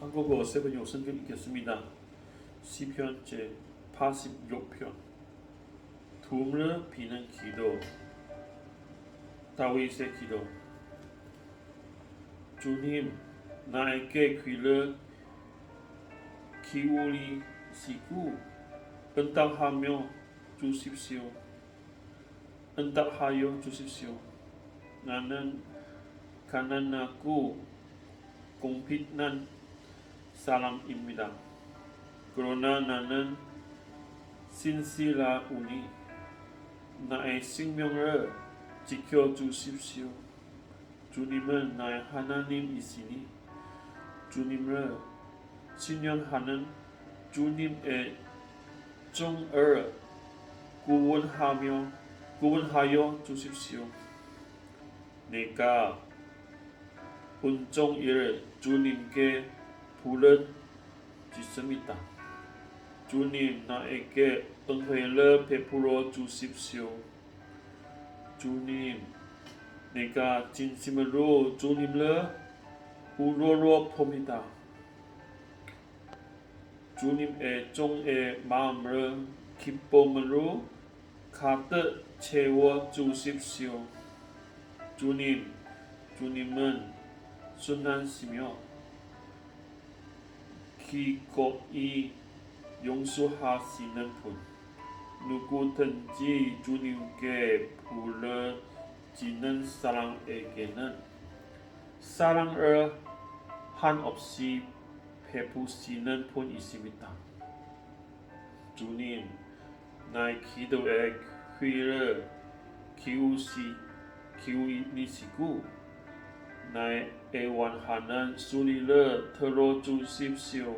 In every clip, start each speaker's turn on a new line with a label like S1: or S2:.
S1: 한국어 세번역 성경 읽겠습니다. 시편 제 86편 두음을 비는 기도 다윗의 기도 주님 나에게 귀를 기울이시고 은딱하며 주십시오. 은딱하여 주십시오. 나는 가난하고 공핍난 사람입니다. 그러나 나는 신실하오니 나의 생명을 지켜 주십시오. 주님은 나의 하나님이시니 주님을 신령하는 주님의 종을 구원하며 구원하여 주십시오. 내가 온종일 주님께 부르짖습니다. 주님 나에게 은혜를 베풀어 주십시오. 주님, 내가 진심으로 주님을 우러러 봅니다. 주님의 종의 마음을 기쁨으로 가득 채워 주십시오. 주님, 주님은 순하시며 기꺼이 용서하시는 분. 누구든지 주님께 부르짖는 사람에게는 사랑을 한없이 베푸시는 분이십니다. 주님, 나의 기도에 귀를 기우시 기울이시고 나의 애원하는 소리를 들어주십시오.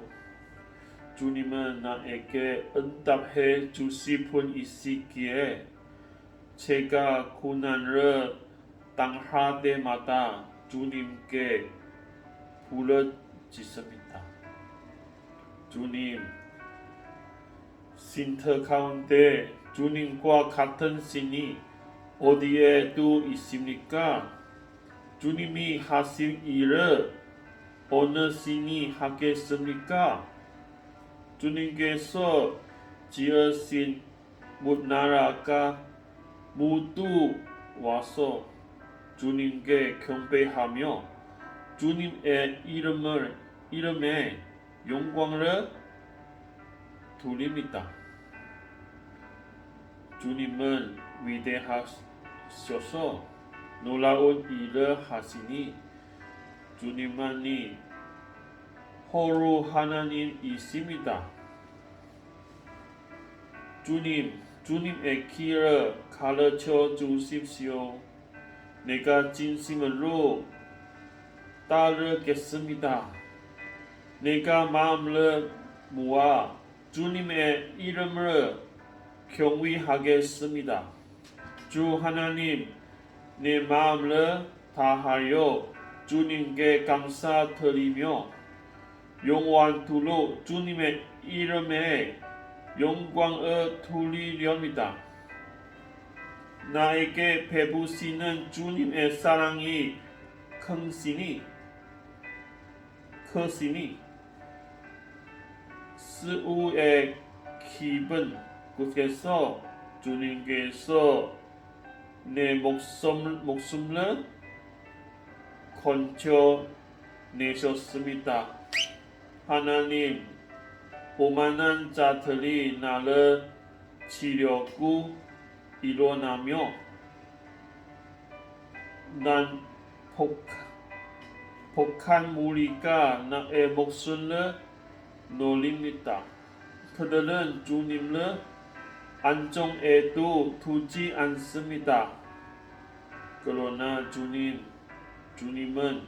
S1: 주님은 나에게 응답해 주실 분이시기에 제가 고난을 당할 때마다 주님께 부르짖습니다. 주님, 신터 가운데 주님과 같은 신이 어디에 또 있습니까? 주님이 하실 일을 어느 신이 하겠습니까? 주님께서 지으신 무나라가 모두 와서 주님께 경배하며 주님의 이름을 이름에 영광을 돌립니다. 주님은 위대하셔서 놀라운 일을 하시니 주님만이 홀로 하나님이십니다. 주님, 주님의 길을 가르쳐 주십시오. 내가 진심으로 따르겠습니다. 내가 마음을 모아 주님의 이름을 경외하겠습니다. 주 하나님, 내 마음을 다하여 주님께 감사드리며 영원토록 주님의 이름에 영광을 돌리렵니다. 나에게 베푸시는 주님의 사랑이 큰시니 크시니 스우의 기분 곳에서 주님께서 내 목숨, 목숨을 건져 내셨습니다. 하나님, 오만한 자들이 나를 치려고 일어나며 난 복, 복한 무리가 나의 목숨을 놀립니다. 그들은 주님을 안정에도 두지 않습니다. 그러나 주님, 주님은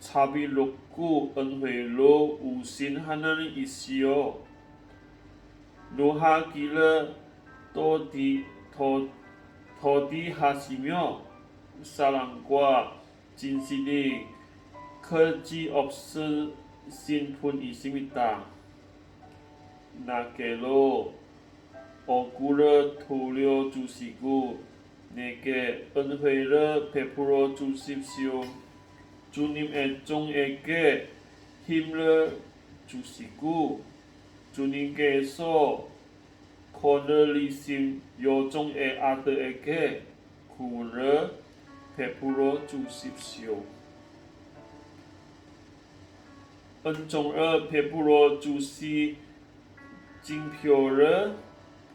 S1: 자비롭고 은혜로 우신 하나님이시여 노하기를 더디, 더, 더디하시며 사랑과 진실이 거지 없으신 분이십니다. 나께로 억울을 돌려 주시고 내게 은혜를 베풀어 주십시오. 주님의 종에게 힘을 주시고 주님께서 거느리신 여종의 아들에게 구원을 베풀어 주십시오. 은총을 베풀어 주시 징표를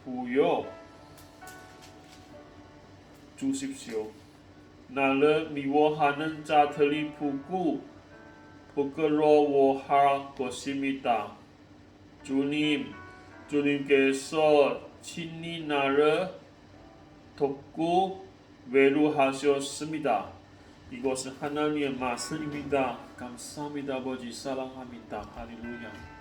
S1: 부여 주십시오. 나를 미워하는 자들이 보고 부끄러워할 것입니다. 주님, 주님께서 친히 나를 돕고 외로하셨습니다. 이것은 하나님의 말씀입니다. 감사합니다. 아버지 사랑합니다. 할렐루야.